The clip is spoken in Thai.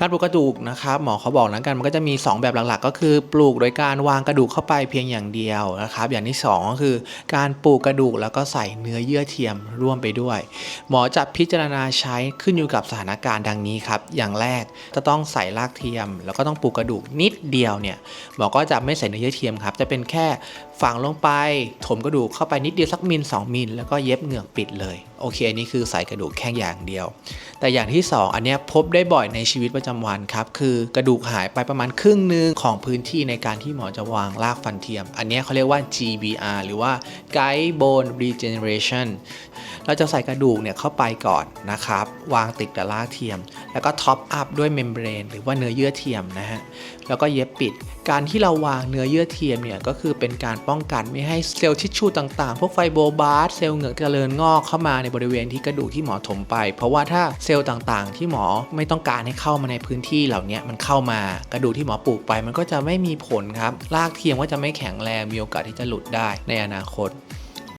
การปลูกกระดูกนะครับหมอเขาบอกนะกันมันก็จะมี 2 แบบหลักๆ ก็คือปลูกโดยการวางกระดูกเข้าไปเพียงอย่างเดียวนะครับ อย่างที่ 2 ก็คือการปลูกกระดูกแล้วก็ใส่เนื้อเยื่อเทียมร่วมไปด้วย หมอจะพิจารณาใช้ขึ้นอยู่กับสถานการณ์ดังนี้ครับ อย่างแรกจะต้องใส่รากเทียม แล้วก็ต้องปลูกกระดูกนิดเดียวเนี่ยหมอก็จะไม่ใส่เนื้อเยื่อเทียมครับ จะเป็นแค่ฝังลงไป ถมกระดูกเข้าไปนิดเดียวสักมิล2มิลแล้วก็เย็บเหงือกปิดเลย โอเคอันนี้คือใส่กระดูกแค่อย่างเดียว แต่อย่างที่ 2 อันนี้พบได้บ่อยในชีวิตประจำวันครับ คือกระดูกหายไปประมาณครึ่งหนึ่งของพื้นที่ในการที่หมอจะวางรากฟันเทียม อันนี้เขาเรียกว่า GBR หรือว่า Guide Bone Regeneration เราจะใส่กระดูกเนี่ยเข้าไปก่อนนะครับ วางติดกับรากเทียม แล้วก็ท็อปอัพด้วยเมมเบรนหรือว่าเนื้อเยื่อเทียมนะฮะ แล้วก็เย็บปิด การที่เราวางเนื้อเยื่อเทียมเนี่ยก็คือเป็นการป้องกันไม่ให้เซลล์ทิชชูต่างๆ พวกไฟโบบาสเซลล์เหงือกเจริญงอกเข้ามาในบริเวณที่กระดูกที่หมอถมไป เพราะว่าถ้าเซลล์ต่างๆ ที่หมอไม่ต้องการให้เข้ามาในพื้นที่เหล่านี้มันเข้ามากระดูกที่หมอปลูกไป มันก็จะไม่มีผลครับ รากเทียมก็จะไม่แข็งแรงมีโอกาสที่จะหลุดได้ในอนาคต